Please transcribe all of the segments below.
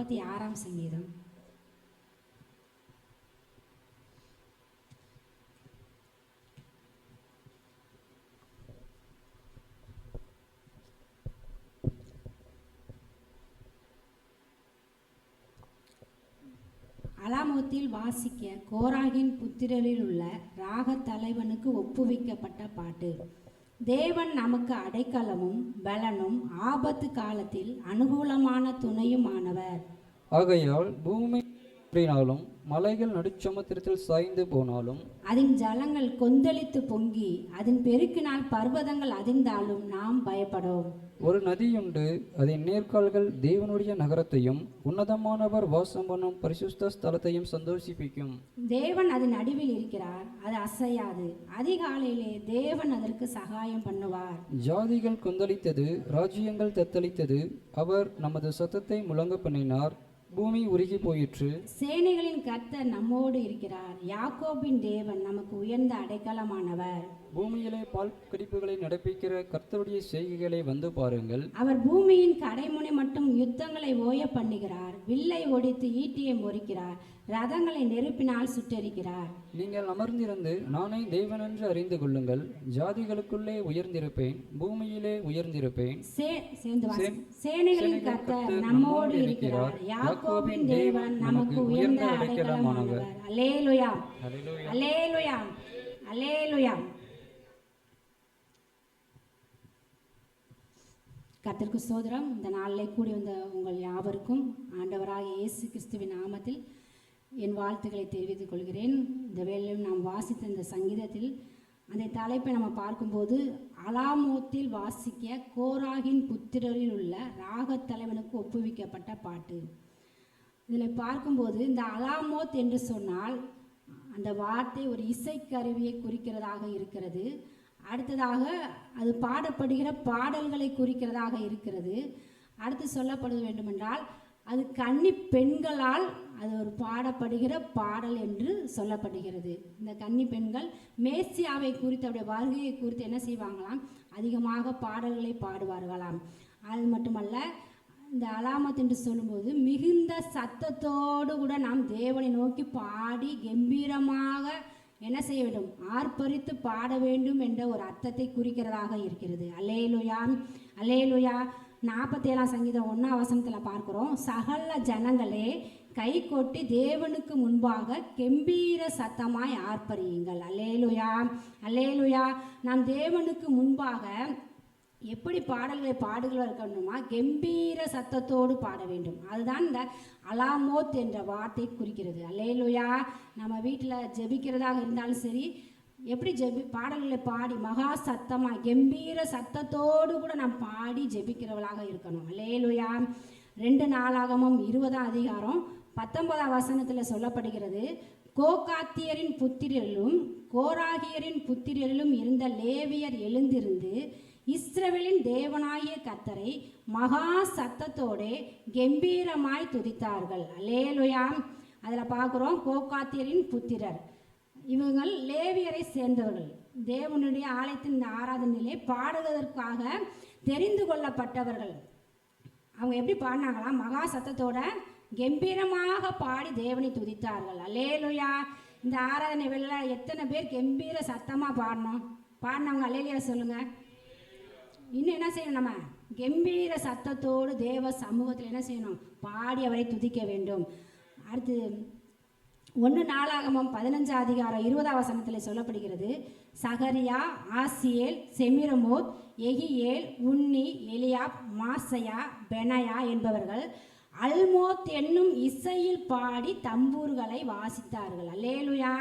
நாற்பத்தி ஆறாம் சங்கீதம். அலாமோத்தில் வாசிக்க கோராகின் புத்திரரில் உள்ள ராகத் தலைவனுக்கு ஒப்புவிக்கப்பட்ட பாட்டு. தேவன் நமக்கு அடைக்கலமும் பலனும் ஆபத்து காலத்தில் அனுகூலமான துணையுமானவர். ஆகையால் பூமி மலைகள் நடுச்சமுத்திரத்தில் சாய்ந்து போனாலும் அதன் ஜலங்கள் கொந்தளித்து பொங்கி அதன் பெருக்கினால் பர்வதங்கள் அதிர்ந்தாலும் நாம் பயப்படோம். ஒரு நதியுண்டு அதன் நேர்கால்கள் தேவனுடைய நகரத்தையும் உன்னதமானவர் வாசம் பண்ணும் பரிசுத்த ஸ்தலத்தையும் சந்தோஷிப்பிக்கும். தேவன் அதன் நடுவில் இருக்கிறார் அது அசையாது. அதிகாலையிலே தேவன் அதற்கு சகாயம் பண்ணுவார். ஜாதிகள் கொந்தளித்தது ராஜ்யங்கள் தத்தளித்தது அவர் நமது சத்தத்தை முழங்க பண்ணினார் பூமி உருகி போயிற்று. சேனைகளின் கர்த்தர் நம்மோடு இருக்கிறார். யாக்கோபின் தேவன் நமக்கு உயர்ந்த அடைக்கலமானவர். பூமியிலே பால் கடிப்புகளை நடப்பிக்கிற கர்த்தருடைய செய்கைகளை வந்து பாருங்கள். அவர் பூமியின் கடைமுனை மட்டும் யுத்தங்களை ஓய பண்ணுகிறார். வில்லை ஒடித்து ஈட்டியை முறிக்கிறார். ரதங்களை நெருப்பினால் சுட்டெரிக்கிறார். நீங்கள் அமர்ந்திருந்து நானே தேவனென்று அறிந்து கொள்ளுங்கள். ஜாதிகளுக்குள்ளே உயர்ந்திருப்பேன். பூமியிலே உயர்ந்திருப்பேன். சேனைகளின் கர்த்தர் நம்மோடு இருக்கிறார். யாக்கோபின் தேவன் நமக்கு உயர்ந்த அடைக்கலமானவர். அல்லேலுயா. அல்லேலுயா. அல்லேலுயா. கத்திற்கு சோதரம். இந்த நாளிலே கூடி வந்த உங்கள் யாவருக்கும் ஆண்டவராக இயேசு கிறிஸ்துவின் நாமத்தில் என் வாழ்த்துக்களை தெரிவித்துக் கொள்கிறேன். இந்த வேளையில் நாம் வாசித்த இந்த சங்கீதத்தில் அந்த தலைப்பை நம்ம பார்க்கும்போது அலாமோத்தில் வாசிக்க கோராகின் புத்திரரில் உள்ள ராகத் தலைவனுக்கு ஒப்புவிக்கப்பட்ட பாட்டு. இதில் பார்க்கும்போது இந்த அலாமோத் என்று சொன்னால் அந்த வார்த்தை ஒரு இசைக்கருவியை குறிக்கிறதாக இருக்கிறது. அடுத்ததாக அது பாடப்படுகிற பாடல்களை குறிக்கிறதாக இருக்கிறது. அடுத்து சொல்லப்பட வேண்டுமென்றால் அது கன்னி பெண்களால் அது ஒரு பாடப்படுகிற பாடல் என்று சொல்லப்படுகிறது. இந்த கன்னி பெண்கள் மேசியாவை குறித்து அவருடைய வருகையை குறித்து என்ன செய்வாங்களாம்? அதிகமாக பாடல்களை பாடுவார்களாம். அது மட்டுமல்ல இந்த அலாமத் என்று சொல்லும்போது மிகுந்த சத்தத்தோடு கூட நாம் தேவனை நோக்கி பாடி கம்பீரமாக என்ன செய்ய வேண்டும்? ஆர்ப்பரித்து பாட வேண்டும் என்ற ஒரு அர்த்தத்தை குறிக்கிறதாக இருக்கிறது. அலேலுயா அலேலுயா நாற்பத்தேழாம் சங்கீதம் ஒன்றாம் வசனத்தில் பார்க்குறோம். சகல ஜனங்களே கை கொட்டி தேவனுக்கு முன்பாக கெம்பீர சத்தமாய் ஆர்ப்பரியுங்கள். அலேலுயா அலேலுயா நாம் தேவனுக்கு முன்பாக எப்படி பாடல்களை பாடுகள் இருக்கணுமா? கம்பீர சத்தத்தோடு பாட வேண்டும். அதுதான் இந்த அலாமோத் என்ற வார்த்தை குறிக்கிறது. அல்லேலுயா நம்ம வீட்டில் ஜெபிக்கிறதாக இருந்தாலும் சரி எப்படி ஜெபி பாடல்களை பாடி மகா சத்தமாக கம்பீர சத்தத்தோடு கூட நாம் பாடி ஜெபிக்கிறவளாக இருக்கணும். அல்லேலுயா. ரெண்டு நாளாகமும் இருபதாம் அதிகாரம் பத்தொன்பதாம் வசனத்தில் சொல்லப்படுகிறது கோகாத்தியரின் புத்திரரிலும் கோராகியரின் புத்திரரிலும் இருந்த லேவியர் எழுந்திருந்து இஸ்ரவேலின் தேவனாகிய கத்தரை மகா சத்தத்தோடே கம்பீரமாய் துதித்தார்கள். லேலுயாம் அதில் பார்க்குறோம் கோகாத்தியரின் புத்திரர். இவங்கள் லேவியரை சேர்ந்தவர்கள். தேவனுடைய ஆலயத்தின் இந்த ஆராதனையிலே பாடுவதற்காக தெரிந்து கொள்ளப்பட்டவர்கள். அவங்க எப்படி பாடினாங்களாம்? மகா சத்தத்தோட கம்பீரமாக பாடி தேவனை துதித்தார்கள். அலேலுயா இந்த ஆராதனை வெளியில் எத்தனை பேர் கம்பீர சத்தமாக பாடணும் பாடினவங்க அலேலியா சொல்லுங்கள் இன்னும் என்ன செய்யணும் நம்ம? கம்பீர சத்தத்தோடு தேவ சமூகத்தில் என்ன செய்யணும்? பாடி அவரை துதிக்க வேண்டும். அடுத்து ஒன்று நாளாகமம் பதினஞ்சாம் அதிகாரம் இருபதாம் வசனத்தில் சொல்லப்படுகிறது. சகரியா ஆசியேல் செமிரமோத் எகியேல் உன்னி எலியாப் மாசையா பெனயா என்பவர்கள் அல்மோத் என்னும் இசையில் பாடி தம்பூர்களை வாசித்தார்கள். அல்லேலுயா.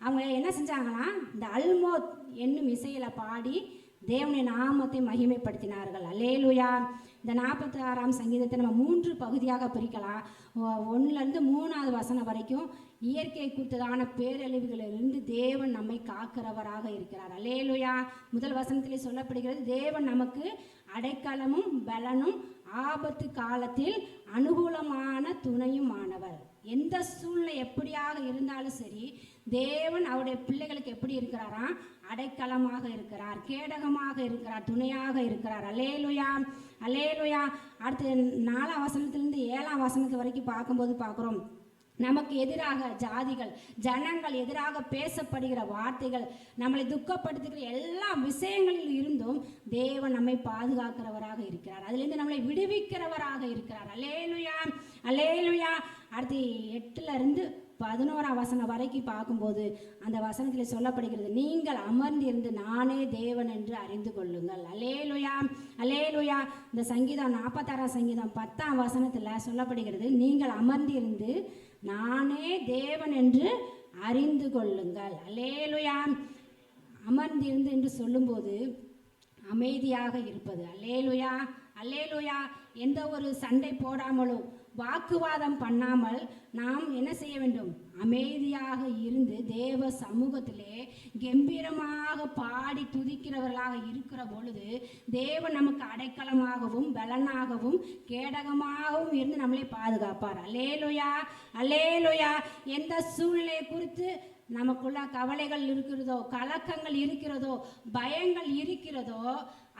அவங்க என்ன செஞ்சாங்கன்னா இந்த அல்மோத் என்னும் இசையில் பாடி தேவனின் நாமத்தை மகிமைப்படுத்தினார்கள். அல்லேலுயா. இந்த நாற்பத்தி ஆறாம் சங்கீதத்தை நம்ம மூன்று பகுதியாக பிரிக்கலாம். ஒ- மூணாவது வசனம் வரைக்கும் இயற்கை குறித்ததான பேரழிவுகளிலிருந்து தேவன் நம்மை காக்கிறவராக இருக்கிறார். அல்லேலுயா. முதல் வசனத்திலே சொல்லப்படுகிறது தேவன் நமக்கு அடைக்கலமும் பலனும் ஆபத்து காலத்தில் அனுகூலமான துணையும் ஆனவர் எந்த சூழ்நிலை எப்படியாக இருந்தாலும் சரி தேவன் அவருடைய பிள்ளைகளுக்கு எப்படி இருக்கிறாராம் அடைக்கலமாக இருக்கிறார் கேடகமாக இருக்கிறார் துணையாக இருக்கிறார். அலேலுயா அலேலுயா அடுத்து நாலாம் வசனத்திலிருந்து ஏழாம் வசனத்து வரைக்கும் பார்க்கும்போது பார்க்குறோம். நமக்கு எதிராக ஜாதிகள் ஜனங்கள் எதிராக பேசப்படுகிற வார்த்தைகள் நம்மளை துக்கப்படுத்துகிற எல்லா விஷயங்களில் இருந்தும் தேவன் நம்மை பாதுகாக்கிறவராக இருக்கிறார். அதுலேருந்து நம்மளை விடுவிக்கிறவராக இருக்கிறார். அலேலுயா அலேலுயா அடுத்து எட்டுல இருந்து பதினோராம் வசனம் வரைக்கும் பார்க்கும்போது அந்த வசனத்தில் சொல்லப்படுகிறது நீங்கள் அமர்ந்திருந்து நானே தேவன் என்று அறிந்து கொள்ளுங்கள். அலேலுயா அலேலுயா இந்த சங்கீதம் நாற்பத்தாறாம் சங்கீதம் பத்தாம் வசனத்தில் சொல்லப்படுகிறது நீங்கள் அமர்ந்திருந்து நானே தேவன் என்று அறிந்து கொள்ளுங்கள். அலேலுயா அமர்ந்திருந்து என்று சொல்லும்போது அமைதியாக இருப்பது. அல்லேலுயா அல்லேலுயா. எந்த ஒரு சண்டை போடாமலும் வாக்குவாதம் பண்ணாமல் நாம் என்ன செய்ய வேண்டும்? அமைதியாக இருந்து தேவ சமூகத்திலே கம்பீரமாக பாடி துதிக்கிறவர்களாக இருக்கிற பொழுது தேவன் நமக்கு அடைக்கலமாகவும் பலனாகவும் கேடகமாகவும் இருந்து நம்மளை பாதுகாப்பார். அலேலுயா அலேலுயா எந்த சூழ்நிலை குறித்து நமக்குள்ள கவலைகள் இருக்கிறதோ கலக்கங்கள் இருக்கிறதோ பயங்கள் இருக்கிறதோ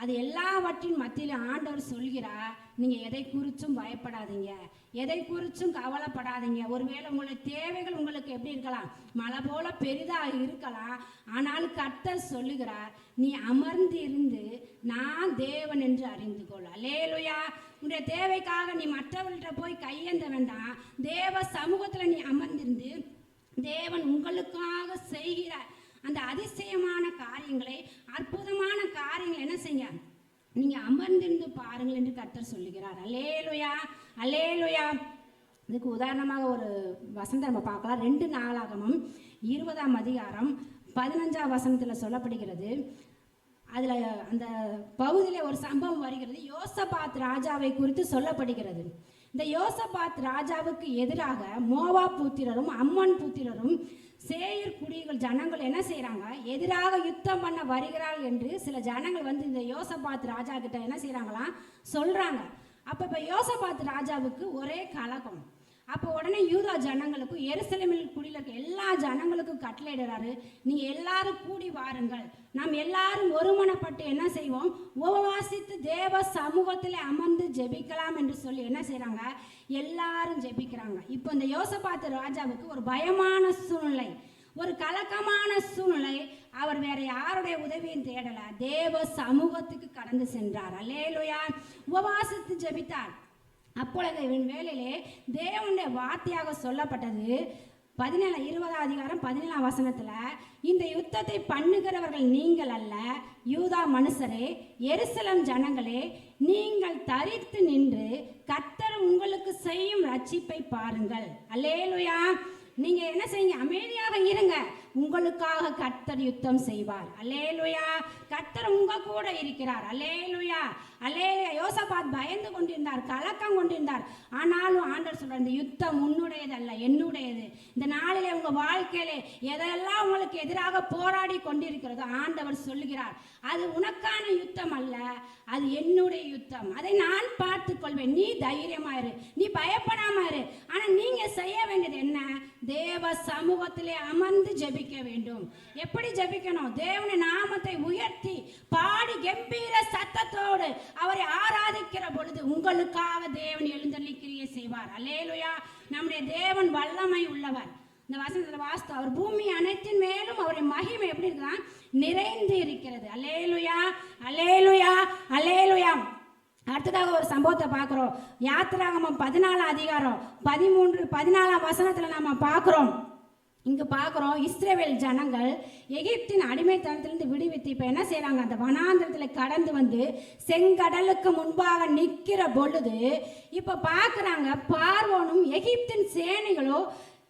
அது எல்லாவற்றின் மத்தியில் ஆண்டவர் சொல்கிறார். நீங்கள் எதை குறித்தும் பயப்படாதீங்க. எதை குறிச்சும் கவலைப்படாதீங்க. ஒருவேளை உங்களுடைய தேவைகள் உங்களுக்கு எப்படி இருக்கலாம்? மலை போல பெரிதாக இருக்கலாம். ஆனால் கர்த்தர் சொல்லுகிறார் நீ அமர்ந்து இருந்து நான் தேவன் என்று அறிந்து கொள். அலேலுயா உன்னுடைய தேவைக்காக நீ மற்றவர்கள்ட்ட போய் கையேந்த வேண்டாம். தேவ சமூகத்தில் நீ அமர்ந்திருந்து தேவன் உங்களுக்காக செய்கிற அந்த அதிசயமான காரியங்களை அற்புதமான காரியங்களை என்ன செய்ய நீங்க அமர்ந்திருந்து பாருங்கள் என்று கர்த்தர் சொல்லுகிறார். அலேலுயா அலேலுயா இதுக்கு உதாரணமாக ஒரு வசந்த நம்ம பார்க்கலாம். ரெண்டு நாளாகமும் இருபதாம் அதிகாரம் பதினஞ்சாம் வசனத்தில் சொல்லப்படுகிறது. அதில் அந்த பகுதியில் ஒரு சம்பவம் வருகிறது. யோசபாத் ராஜாவை குறித்து சொல்லப்படுகிறது. இந்த யோசபாத் ராஜாவுக்கு எதிராக மோவா புத்திரரும் அம்மன் புத்திரரும் சேயர் குடிகள் ஜனங்கள் என்ன செய்கிறாங்க எதிராக யுத்தம் பண்ண வருகிறார்கள் என்று சில ஜனங்கள் வந்து இந்த யோசபாத் ராஜா கிட்ட என்ன செய்கிறாங்களாம் சொல்கிறாங்க அப்போ இப்போ யோசபாத் ராஜாவுக்கு ஒரே கலக்கம் அப்போ உடனே யூதா ஜனங்களுக்கும் எருசலேமில் குடியில் இருக்க எல்லா ஜனங்களுக்கும் கட்டளையிடுறாரு. நீங்கள் எல்லாரும் கூடி வாருங்கள். நாம் எல்லாரும் ஒருமனப்பட்டு என்ன செய்வோம்? உபவாசித்து தேவ சமூகத்தில் அமர்ந்து ஜெபிக்கலாம் என்று சொல்லி என்ன செய்கிறாங்க எல்லாரும் ஜெபிக்கிறாங்க. இப்போ இந்த யோசபாத்து ராஜாவுக்கு ஒரு பயமான சூழ்நிலை. ஒரு கலக்கமான சூழ்நிலை. அவர் வேற யாருடைய உதவியும் தேடல. தேவ சமூகத்துக்கு கடந்து சென்றார். அல்லேலுயா. உபவாசித்து ஜெபித்தார். அப்பொழுது இவன் வேலையிலே தேவனுடைய வார்த்தையாக சொல்லப்பட்டது. பதினேழு இருபதாம் அதிகாரம் பதினேழாம் வசனத்தில் இந்த யுத்தத்தை பண்ணுகிறவர்கள் நீங்கள் அல்ல யூதா மனுஷரே எருசலம் ஜனங்களே நீங்கள் தரித்து நின்று கத்தர் உங்களுக்கு செய்யும் ரட்சிப்பை பாருங்கள். அல்லேலுயா. நீங்கள் என்ன செய்யுங்க அமைதியாக இருங்க. உங்களுக்காக கர்த்தர் யுத்தம் செய்வார். அல்லேலுயா. கர்த்தர் உங்க கூட இருக்கிறார். லுயா அல்லேலுயா. யோசபாத் பயந்து கொண்டிருந்தார் கலக்கம் கொண்டிருந்தார். ஆனாலும் ஆண்டவர் சொல்ற இந்த யுத்தம் உன்னுடையது அல்ல என்னுடையது. இந்த நாளிலே உங்க வாழ்க்கையிலே எதெல்லாம் உங்களுக்கு எதிராக போராடி கொண்டிருக்கிறதோ ஆண்டவர் சொல்லுகிறார். அது உனக்கான யுத்தம் அல்ல அது என்னுடைய யுத்தம். அதை நான் பார்த்து கொள்வேன். நீ தைரியமாயிரு நீ பயப்படாம இரு. ஆனா நீங்க செய்ய வேண்டியது என்ன? தேவ சமூகத்திலே அமர்ந்து ஜெபிக்க வேண்டும். எப்படி ஜெபிக்கணும்? தேவனின் நாமத்தை உயர்த்தி பாடி கம்பீர சத்தத்தோடு அவரை ஆராதிக்கிற பொழுது உங்களுக்காக தேவன் எழுந்தள்ளிக்கிரியை செய்வார். அல்லேலுயா. நம்முடைய தேவன் வல்லமை உள்ளவர். இந்த வசனத்தில் வாஸ்து அவர் பூமி அனைத்தின் மேலும் அவருடைய மகிமை எப்படி இருக்குதான் நிறைந்து இருக்கிறது. அலேலுயா அலேலுயா அலேலுயா அடுத்ததாக ஒரு சம்பவத்தை பார்க்குறோம். யாத்திராகமம் பதினாலாம் அதிகாரம் பதிமூன்று பதினாலாம் வசனத்தில் நம்ம பார்க்குறோம். இங்கே பார்க்குறோம் இஸ்ரேவேல் ஜனங்கள் எகிப்தின் அடிமைத்தனத்திலிருந்து விடுவித்து இப்போ என்ன செய்கிறாங்க அந்த வனாந்திரத்தில் கடந்து வந்து செங்கடலுக்கு முன்பாக நிற்கிற பொழுது இப்போ பார்க்குறாங்க பார்வோனும் எகிப்தின் சேனைகளும்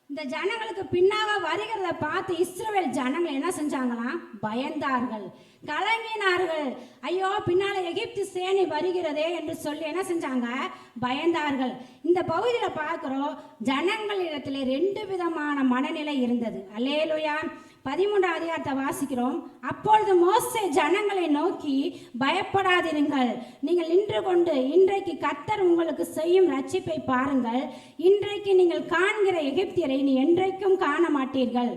இந்த ஜனங்களுக்கு பின்னாக வருகிறத பார்த்து இஸ்ரேல் ஜனங்கள் என்ன செஞ்சாங்களாம்? பயந்தார்கள். கலங்கினார்கள். ஐயோ பின்னால எகிப்து சேனை வருகிறதே என்று சொல்லி என்ன செஞ்சாங்க? பயந்தார்கள். இந்த பகுதியில் பார்க்குறோம் ஜனங்களிடத்தில் ரெண்டு விதமான மனநிலை இருந்தது. அல்லேலுயா. பதிமூன்றாம் அதிகாரத்தை வாசிக்கிறோம். அப்பொழுது மோசே ஜனங்களை நோக்கி பயப்படாதிருங்கள். நீங்கள் நின்று கொண்டு இன்றைக்கு கத்தர் உங்களுக்கு செய்யும் ரட்சிப்பை பாருங்கள். இன்றைக்கு நீங்கள் காண்கிற எகிப்தியரை நீ என்றைக்கும் காண மாட்டீர்கள்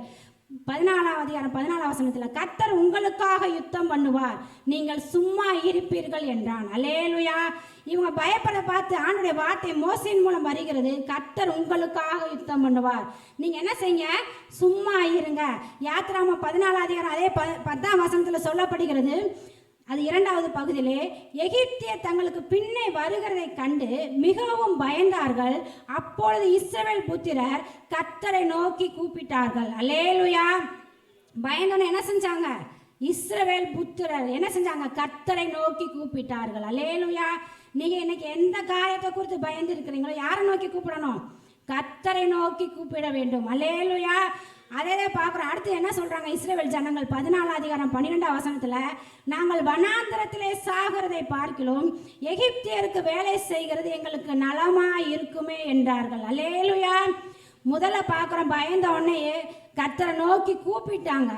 பதினாலாம் அதிகாரம் பதினாலாம் வசனத்தில் கத்தர் உங்களுக்காக யுத்தம் பண்ணுவார். நீங்கள் சும்மா இருப்பீர்கள் என்றான். அலேலுயா இவங்க பயப்பட பார்த்து ஆண்டுடைய வார்த்தை மோசின் மூலம் வருகிறது. கத்தர் உங்களுக்காக யுத்தம் பண்ணுவார். நீங்கள் என்ன செய்யுங்க? சும்மா இருங்க. யாத்திராம பதினாலாம் அதிகாரம் அதே ப பத்தாம் வசனத்தில் சொல்லப்படுகிறது. அது இரண்டாவது பகுதியிலே எகிப்திய தங்களுக்கு பின்னே வருகிறதை கண்டு மிகவும் பயந்தார்கள். அப்பொழுது இஸ்ரவேல் புத்திரர் கத்தரை நோக்கி கூப்பிட்டார்கள். அலேலுயா பயந்தோன்னு என்ன செஞ்சாங்க? இஸ்ரவேல் புத்திரர் என்ன செஞ்சாங்க? கத்தரை நோக்கி கூப்பிட்டார்கள். அலேலுயா நீங்க இன்னைக்கு எந்த காரியத்தை குறித்து பயந்து இருக்கிறீங்களோ யாரை நோக்கி கூப்பிடணும்? கத்தரை நோக்கி கூப்பிட வேண்டும். அலேலுயா அதே தான் பார்க்குறோம் அடுத்து என்ன சொல்கிறாங்க இஸ்ரேல் ஜனங்கள்? பதினாலாம் அதிகாரம் பன்னிரெண்டாம் வசனத்தில் நாங்கள் வனாந்திரத்திலே சாகிறதை பார்க்கிறோம். எகிப்தியருக்கு வேலை செய்கிறது எங்களுக்கு நலமாக இருக்குமே என்றார்கள். அலேலுயா முதல்ல பார்க்குறோம் பயந்த உடனே கத்தரை நோக்கி கூப்பிட்டாங்க.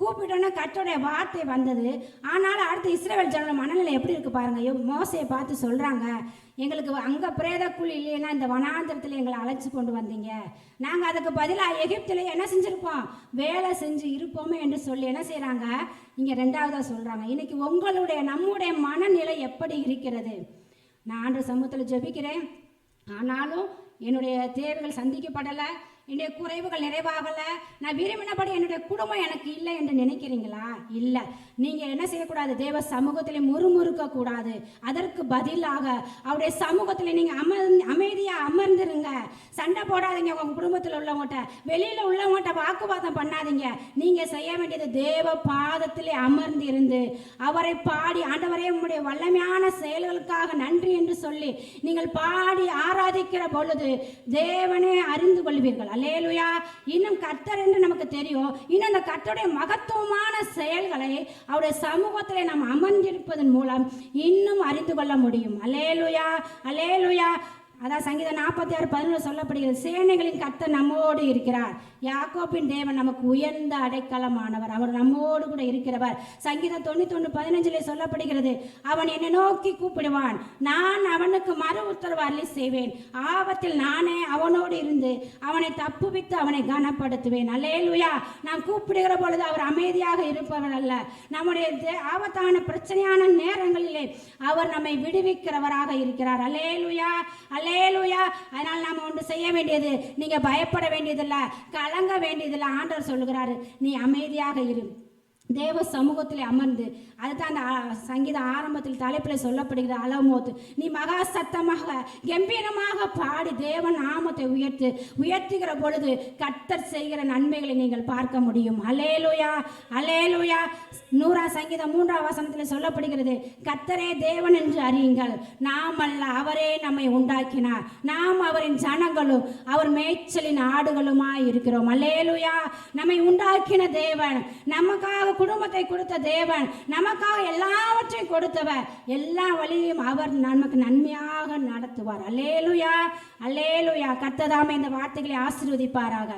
கூப்பிட்டோன்னே கத்தோடைய வார்த்தை வந்தது. ஆனாலும் அடுத்து இஸ்ரேல் ஜனோட மனநிலை எப்படி இருக்கு பாருங்கள் யோ- மோசையை பார்த்து சொல்கிறாங்க எங்களுக்கு அங்கே பிரேத குழு இல்லைன்னா இந்த வனாந்திரத்தில் எங்களை அழைச்சி கொண்டு வந்தீங்க. நாங்கள் அதுக்கு பதிலாக எகிப்தில் என்ன செஞ்சுருப்போம்? வேலை செஞ்சு இருப்போமே என்று சொல்லி என்ன செய்கிறாங்க இங்கே ரெண்டாவதாக சொல்கிறாங்க இன்றைக்கி உங்களுடைய நம்முடைய மனநிலை எப்படி இருக்கிறது? நான் ஆண்டு சமூகத்தில் ஜெபிக்கிறேன். ஆனாலும் என்னுடைய தேவைகள் சந்திக்கப்படலை. என்னுடைய குறைவுகள் நிறைவாகலை? நான் விரும்பினபடி என்னுடைய குடும்பம் எனக்கு இல்லை என்று நினைக்கிறீங்களா? இல்லை. நீங்கள் என்ன செய்யக்கூடாது? தேவ சமூகத்தில் முறுமுறுக்கக்கூடாது அதற்கு பதிலாக அவருடைய சமூகத்தில் நீங்கள் அமர் அமைதியாக அமர்ந்துருங்க. சண்டை போடாதீங்க உங்கள் குடும்பத்தில் உள்ளவங்கள்ட்ட வெளியில் உள்ளவங்கள்ட்ட வாக்குவாதம் பண்ணாதீங்க. நீங்கள் செய்ய வேண்டியது தேவ பாதத்திலே அமர்ந்து இருந்து அவரை பாடி ஆண்டவரே உங்களுடைய வல்லமையான செயல்களுக்காக நன்றி என்று சொல்லி நீங்கள் பாடி ஆராதிக்கிற பொழுது தேவனே அறிந்து கொள்வீர்கள். அலேலுயா இன்னும் கர்த்தர் என்று நமக்கு தெரியும். இன்னும் அந்த கர்த்தருடைய மகத்துவமான செயல்களை அவருடைய சமூகத்தில் நாம் அமர்ந்திருப்பதன் மூலம் இன்னும் அறிந்து கொள்ள முடியும். அலேலுயா அலேலுயா அதான் சங்கீதம் நாற்பத்தி ஆறு பதினொன்று சொல்லப்படுகிறது. சேனைகளின் கத்த நம்மோடு இருக்கிறார். யாக்கோப்பின் தேவன் நமக்கு உயர்ந்த அடைக்கலமானவர். அவர் நம்மோடு கூட இருக்கிறவர். சங்கீதம் தொண்ணூத்தொன்று பதினஞ்சிலே சொல்லப்படுகிறது அவன் என்னை நோக்கி கூப்பிடுவான். நான் அவனுக்கு மறு உத்தரவு அள்ளி செய்வேன். ஆபத்தில் நானே அவனோடு இருந்து அவனை தப்புவித்து அவனை கனப்படுத்துவேன். அல்லேலுயா! நாம் கூப்பிடுகிற பொழுது அவர் அமைதியாக இருப்பவர் அல்ல. நம்முடைய தே- ஆபத்தான பிரச்சனையான நேரங்களிலே அவர் நம்மை விடுவிக்கிறவராக இருக்கிறார். அல்லேலுயா! அல்லேலுயா அதனால் நாம் ஒன்று செய்ய வேண்டியது நீங்கள் பயப்பட வேண்டியதில்லை கலங்க வேண்டியதில்லை. ஆண்டவர் சொல்லுகிறாரு நீ அமைதியாக இரு. தேவ சமூகத்தில் அமர்ந்து அதுதான் அந்த சங்கீத ஆரம்பத்தில் தலைப்பில் சொல்லப்படுகிற அலமோத்து நீ மகா சத்தமாக கம்பீரமாக பாடி தேவ நாமத்தை உயர்த்து உயர்த்துகிற பொழுது கத்தர் செய்கிற நன்மைகளை நீங்கள் பார்க்க முடியும். அலேலுயா அலேலுயா நூறா சங்கீதம் மூன்றாம் வசனத்தில் சொல்லப்படுகிறது கத்தரே தேவன் என்று அறியுங்கள். நாம் அல்ல அவரே நம்மை உண்டாக்கினார். நாம் அவரின் ஜனங்களும் அவர் மேய்ச்சலின் ஆடுகளுமாய் இருக்கிறோம். அலேலுயா நம்மை உண்டாக்கின தேவன் நமக்காக குடும்பத்தை கொடுத்த தேவன் நமக்காக எல்லாவற்றையும் கொடுத்தவர். எல்லா வழியும் அவர் நமக்கு நன்மையாக நடத்துவார். அல்லேலுயா அல்லேலுயா. கத்ததாம இந்த வார்த்தைகளை ஆசீர்வதிப்பாராக.